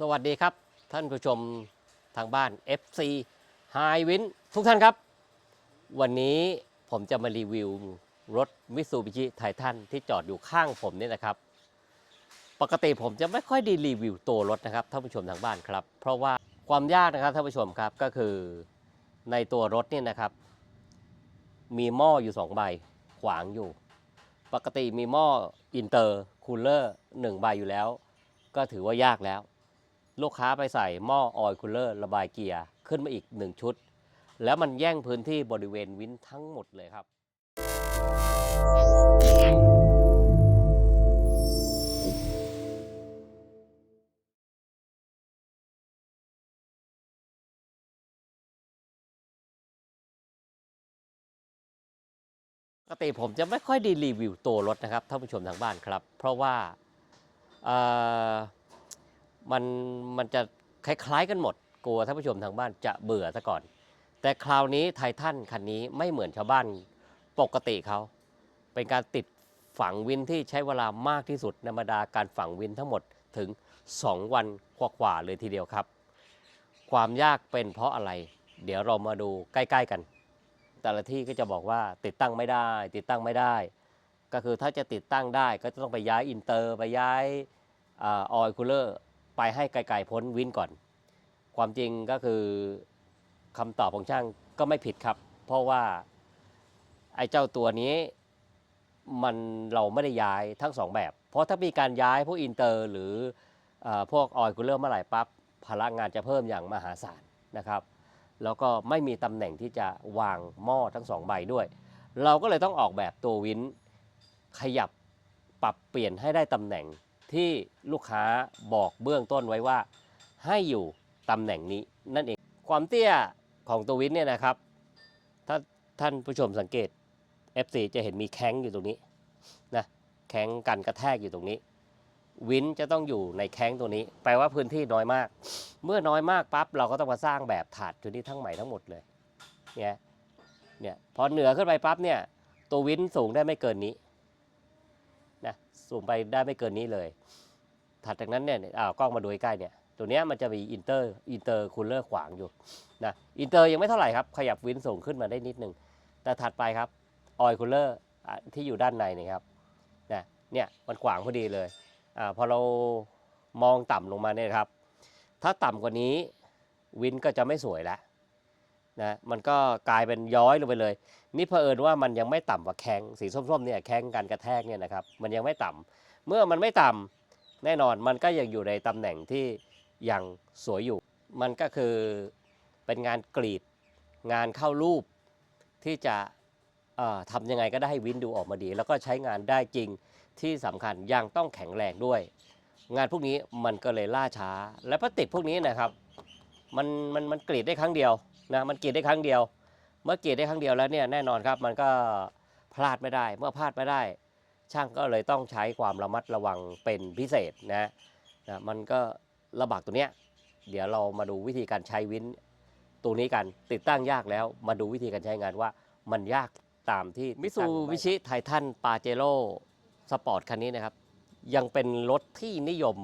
สวัสดีครับ ท่านผู้ชมทางบ้าน FC High Win ทุกท่านครับ วันนี้ผมจะมารีวิวรถ Mitsubishi Titan ที่จอดอยู่ข้างผมนี่นะครับ ปกติผมจะไม่ค่อยได้รีวิวตัวรถนะครับท่านผู้ชมทางบ้านครับ เพราะว่าความยากนะครับท่านผู้ชมครับก็คือในตัวรถนี่นะครับ มีหม้ออยู่สองใบขวางอยู่ ปกติมีหม้ออินเตอร์คูลเลอร์หนึ่งใบอยู่แล้ว ก็ถือว่ายากแล้ว ลูกค้าไปใส่หม้อออยล์คูลเลอร์ระบายเกียร์ขึ้นมาอีก 1 ชุด แล้วมันแย่งพื้นที่บริเวณวินทั้งหมดเลยครับ ปกติผมจะไม่ค่อยได้รีวิวตัวรถนะครับท่านผู้ชมทางบ้านครับ เพราะว่าเอ่อ มันมันจะคล้ายๆกันหมด กลัวท่านผู้ชมทางบ้านจะเบื่อซะก่อน แต่คราวนี้ไททันคันนี้ไม่เหมือนชาวบ้านปกติเขา เป็นการติดฝังวินที่ใช้เวลามากที่สุดในบรรดาการฝังวินทั้งหมดถึง 2 วันกว่าๆเลยทีเดียวครับ ความยากเป็นเพราะอะไร เดี๋ยวเรามาดูใกล้ ๆกัน แต่ละที่ก็จะบอกว่าติดตั้งไม่ได้ ติดตั้งไม่ได้ ก็คือถ้าจะติดตั้งได้ก็จะต้องไปย้ายอินเตอร์ไปย้ายออยคูลเลอร์ ไปให้ไกลๆพ้นวินก่อน ความจริงก็คือคำตอบของช่างก็ไม่ผิดครับ เพราะว่าไอ้เจ้าตัวนี้มันเราไม่ได้ย้ายทั้งสองแบบ เพราะถ้ามีการย้ายพวกอินเตอร์หรือออพวกออยคูลเลอร์เมื่อไหร่ปั๊บพลังงานจะเพิ่มอย่างมหาศาลนะครับ แล้วก็ไม่มีตำแหน่งที่จะวางหม้อทั้งสองใบด้วย เราก็เลยต้องออกแบบตัววินขยับปรับเปลี่ยนให้ได้ตำแหน่ง ที่ลูกค้าบอกเบื้องต้นไว้ว่าให้อยู่ตำแหน่งนี้นั่นเอง ความเตี้ยของตัววินเนี่ยนะครับ ถ้าท่านผู้ชมสังเกต FC จะเห็นมีแข้งอยู่ตรงนี้นะแข้งกันกระแทกอยู่ตรงนี้ วินจะต้องอยู่ในแข้งตัวนี้ แปลว่าพื้นที่น้อยมาก เมื่อน้อยมากปั๊บเราก็ต้องมาสร้างแบบถาดชุดนี้ทั้งใหม่ทั้งหมดเลยเนี่ยเนี่ยพอเหนือขึ้นไปปั๊บเนี่ยตัววินสูงได้ไม่เกินนี้ สูงไปได้ไม่เกินนี้เลย ถัดจากนั้นเนี่ยอ้าวกล้องมาดูใกล้เนี่ยตัวเนี้ยมันจะมีอินเตอร์อินเตอร์คูลเลอร์ขวางอยู่นะอินเตอร์ยังไม่เท่าไหร่ครับขยับวินสูงขึ้นมาได้นิดนึง แต่ถัดไปครับออยคูลเลอร์ที่อยู่ด้านในนี่ครับนะเนี่ยมันขวางพอดีเลยอ่าพอเรามองต่ำลงมาเนี่ยครับ ถ้าต่ำกว่านี้วินก็จะไม่สวยแล้ว นะมันก็กลายเป็นย้อยลงไปเลย นี่เผอิญว่ามันยังไม่ต่ำกว่าแข้งสีส้มๆเนี่ยแข้งการกระแทกเนี่ยนะครับมันยังไม่ต่ำเมื่อมันไม่ต่ำแน่นอนมันก็ยังอยู่ในตำแหน่งที่ยังสวยอยู่ มันก็คือเป็นงานกรีดงานเข้ารูปที่จะเอ่อทำยังไงก็ได้ให้วินดูออกมาดี แล้วก็ใช้งานได้จริงที่สำคัญยังต้องแข็งแรงด้วย งานพวกนี้มันก็เลยล่าช้า และพลาสติกพวกนี้นะครับมันมันมันกรีดได้ครั้งเดียว นะมันกรีดได้ครั้งเดียว เมื่อกรีดได้ครั้งเดียวแล้วเนี่ยแน่นอนครับมันก็พลาดไม่ได้ เมื่อพลาดไม่ได้ ช่างก็เลยต้องใช้ความระมัดระวังเป็นพิเศษนะนะมันก็ระบากตัวเนี้ยเดี๋ยวเรามาดูวิธีการใช้วินตัวนี้กันติดตั้งยากแล้ว มาดูวิธีการใช้งานว่ามันยากตามที่มิซูบิชิไททันปาเจโร่สปอร์ตคันนี้นะครับ ยังเป็นรถที่นิยม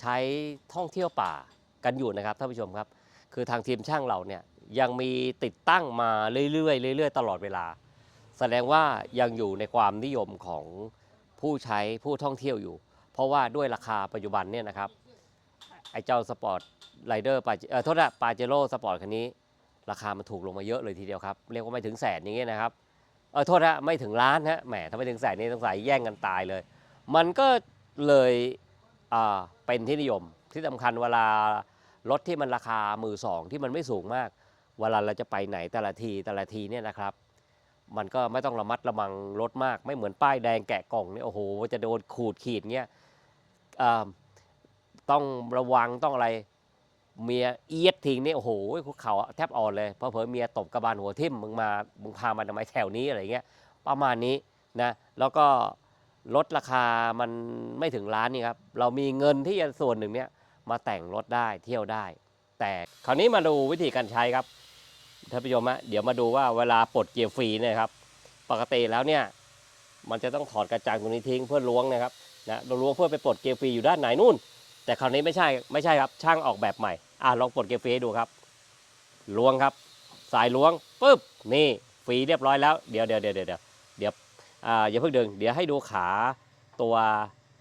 ใช้ท่องเที่ยวป่ากันอยู่นะครับท่านผู้ชมครับ คือทางทีมช่างเราเนี่ยยังมีติดตั้งมาเรื่อยๆเรื่อย ๆ ตลอดเวลา แสดงว่ายังอยู่ในความนิยมของผู้ใช้ผู้ท่องเที่ยวอยู่ เพราะว่าด้วยราคาปัจจุบันเนี่ยนะครับไอ้เจ้าสปอร์ตไรเดอร์ปาเอ่อโทษนะปาเจโร่สปอร์ตคันนี้ ราคามันถูกลงมาเยอะเลยทีเดียวครับ เรียกว่าไม่ถึงแสนอย่างเงี้ยนะครับเออโทษนะไม่ถึงล้านฮะแหมถ้าไม่ถึงแสนนี่ต้องใส่แย่งกันตายเลย มันก็เลยอ่าเป็นที่นิยมที่สำคัญเวลา รถที่มันราคามือสองที่มันไม่สูงมาก เวลาเราจะไปไหนแต่ละทีแต่ละทีเนี่ยนะครับ มันก็ไม่ต้องระมัดระวังรถมาก ไม่เหมือนป้ายแดงแกะกล่องเนี่ยโอ้โห จะโดนขูดขีดเงี้ยต้องระวังต้องอะไรเมียเอียดทิ้งนี่โอ้โหคุกเข่าแทบอ่อนเลยเพราะเผอเมียตบกระบาลหัวทิ่มมึงมามึงพามาทำไมแถวนี้อะไรเงี้ยประมาณนี้นะแล้วก็ลดราคามันไม่ถึงล้านนี่ครับเรามีเงินที่จะส่วนหนึ่งเนี่ย มาแต่งรถได้เที่ยวได้ แต่คราวนี้มาดูวิธีการใช้ครับท่านผู้ชมฮะเดี๋ยวมาดูว่าเวลาปลดเกียร์ฟรีเนี่ยครับ ปกติแล้วเนี่ยมันจะต้องถอดกระจังตรงนี้ทิ้งเพื่อล้วงนะครับนะเราล้วงเพื่อไปปลดเกียร์ฟรีอยู่ด้านไหนนู่น แต่คราวนี้ไม่ใช่ไม่ใช่ครับช่างออกแบบใหม่อะลองปลดเกียร์ฟรีให้ดูครับล้วงครับ สายล้วงปุ๊บนี่ฟรีเรียบร้อยแล้วเดี๋ยวเดี๋ยวเดี๋ยวเดี๋ยวเดี๋ยวอ่าอย่าเพิ่งดึงเดี๋ยวให้ดูขาตัว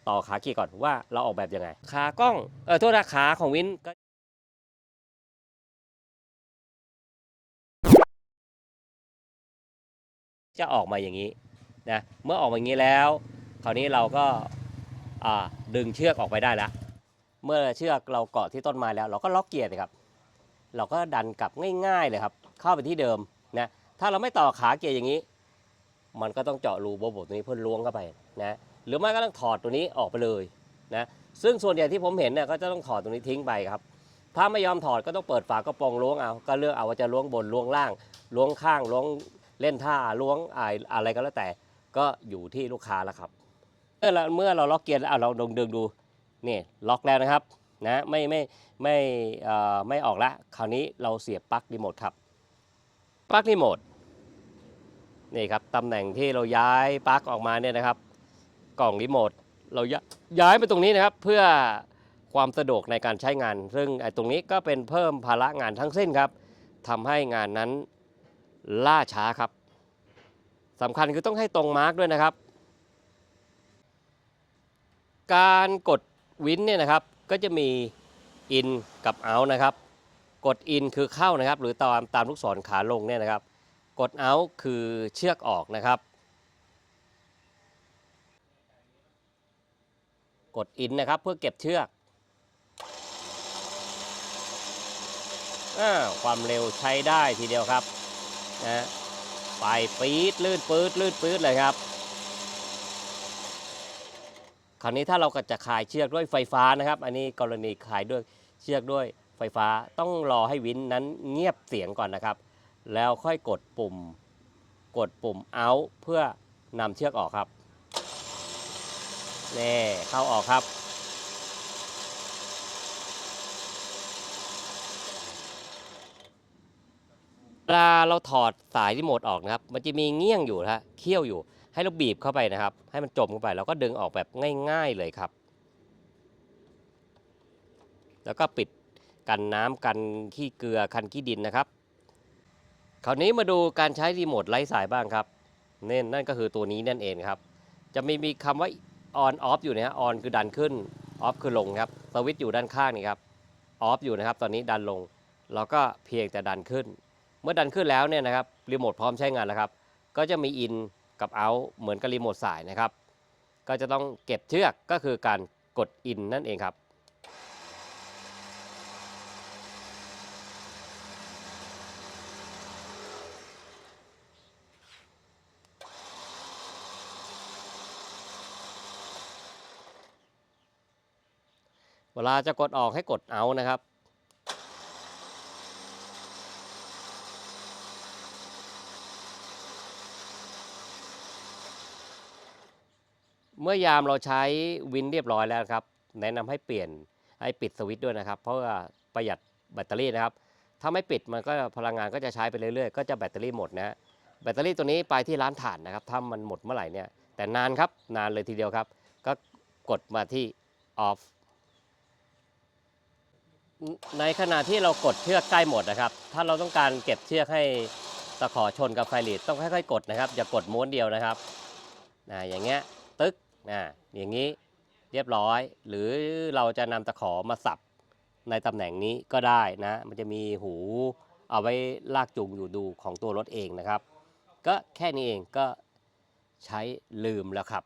ต่อขาเกียร์ก่อนว่าเราออกแบบยังไง ขากล้องเออโทษนะขาของวินก็จะออกมาอย่างนี้นะเมื่อออกมาอย่างนี้แล้ว คราวนี้เราก็อ่าดึงเชือกออกไปได้แล้วเมื่อเชือกเราเกาะที่ต้นไม้แล้ว เราก็ล็อกเกียร์เลยครับ เราก็ดันกลับง่ายๆเลยครับ เข้าไปที่เดิมนะถ้าเราไม่ต่อขาเกียร์อย่างนี้ มันก็ต้องเจาะรูโบโบตรงนี้เพื่อล้วงเข้าไปนะ หรือไม่ก็ต้องถอดตัวนี้ออกไปเลยนะซึ่งส่วนใหญ่ที่ผมเห็นเนี่ยก็จะต้องถอดตรงนี้ทิ้งไปครับ ถ้าไม่ยอมถอดก็ต้องเปิดฝากระโปรงล้วงเอา ก็เลือกเอาว่าจะล้วงบนล้วงล่างล้วงข้างล้วงเล่นท่าล้วงอะไรก็แล้วแต่ ก็อยู่ที่ลูกค้าแล้วครับเมื่อเราเมื่อเราล็อกเกียร์แล้วเอาเราลองดึงดูนี่ล็อกแล้วนะครับนะไม่ไม่ไม่ไม่ออกละคราวนี้เราเสียบปลั๊กรีโมทครับปลั๊กรีโมทนี่ครับตำแหน่งที่เราย้ายปลั๊กออกมาเนี่ยนะครับ กล่องรีโมทเราย้ายย้ายไปตรงนี้นะครับเพื่อความสะดวกในการใช้งาน ซึ่งไอ้ตรงนี้ก็เป็นเพิ่มภาระงานทั้งสิ้นครับทำให้งานนั้นล่าช้าครับสำคัญคือต้องให้ตรงมาร์กด้วยนะครับ การกดวินเนี่ยนะครับก็จะมีอินกับเอานะครับ กดอินคือเข้านะครับ หรือตามตามลูกศรขาลงเนี่ยนะครับ กดเอาคือเชือกออกนะครับ กดอินนะครับ เพื่อเก็บเชือกอาความเร็วใช้ได้ทีเดียวครับนะไปปี๊ดลื่นปื๊ดลื่นปื๊ดเลยครับ คราวนี้ถ้าเราก็จะคลายเชือกด้วยไฟฟ้านะครับ อันนี้กรณีคลายด้วยเชือกด้วยไฟฟ้าต้องรอให้วินนั้นเงียบเสียงก่อนนะครับ แล้วค่อยกดปุ่ม กดปุ่ม out เพื่อนำเชือกออกครับ นี่เข้าออกครับ เวลาเราถอดสายรีโมทออกนะครับ มันจะมีเงี้ยงอยู่นะฮะเขี้ยวอยู่ ให้เราบีบเข้าไปนะครับ ให้มันจมเข้าไป แล้วก็ดึงออกแบบง่าย ๆเลยครับ แล้วก็ปิดกันน้ำกันขี้เกลือคันขี้ดินนะครับ คราวนี้มาดูการใช้รีโมทไร้สายบ้างครับเน่นั่นก็คือตัวนี้นั่นเองครับ จะไมีมีคำว่า ออนออฟอยู่นะฮะ on คือดันขึ้นออฟคือลงครับสวิตช์อยู่ด้านข้างนี่ครับออฟอยู่นะครับตอนนี้ดันลงเราก็เพียงแต่ดันขึ้น เมื่อดันขึ้นแล้วเนี่ยนะครับรีโมทพร้อมใช้งานแล้วครับ ก็จะมีอินกับเอาเหมือนกับรีโมทสายนะครับ ก็จะต้องเก็บเชือกก็คือการกดอินนั่นเองครับ เวลาจะกดออกให้กดเอานะครับ เมื่อยามเราใช้วินเรียบร้อยแล้วครับ แนะนำให้เปลี่ยนให้ปิดสวิตช์ด้วยนะครับ เพราะว่าประหยัดแบตเตอรี่นะครับ ถ้าไม่ปิดมันก็พลังงานก็จะใช้ไปเรื่อยๆ ก็จะแบตเตอรี่หมดนะฮะแบตเตอรี่ตัวนี้ไปที่ร้านถ่านนะครับ ถ้ามันหมดเมื่อไหร่เนี่ย แต่นานครับ นานเลยทีเดียวครับ ก็กดมาที่ off ในขณะที่เรากดเชือกใกล้หมดนะครับ ถ้าเราต้องการเก็บเชือกให้ตะขอชนกับไฟลีดต้องค่อยๆกดนะครับ อย่ากดม้วนเดียวนะครับนะอย่างเงี้ยตึ๊กนะอย่างนี้เรียบร้อย หรือเราจะนำตะขอมาสับในตำแหน่งนี้ก็ได้นะ มันจะมีหูเอาไว้ลากจูงอยู่ดูของตัวรถเองนะครับ ก็แค่นี้เองก็ใช้ลืมแล้วครับ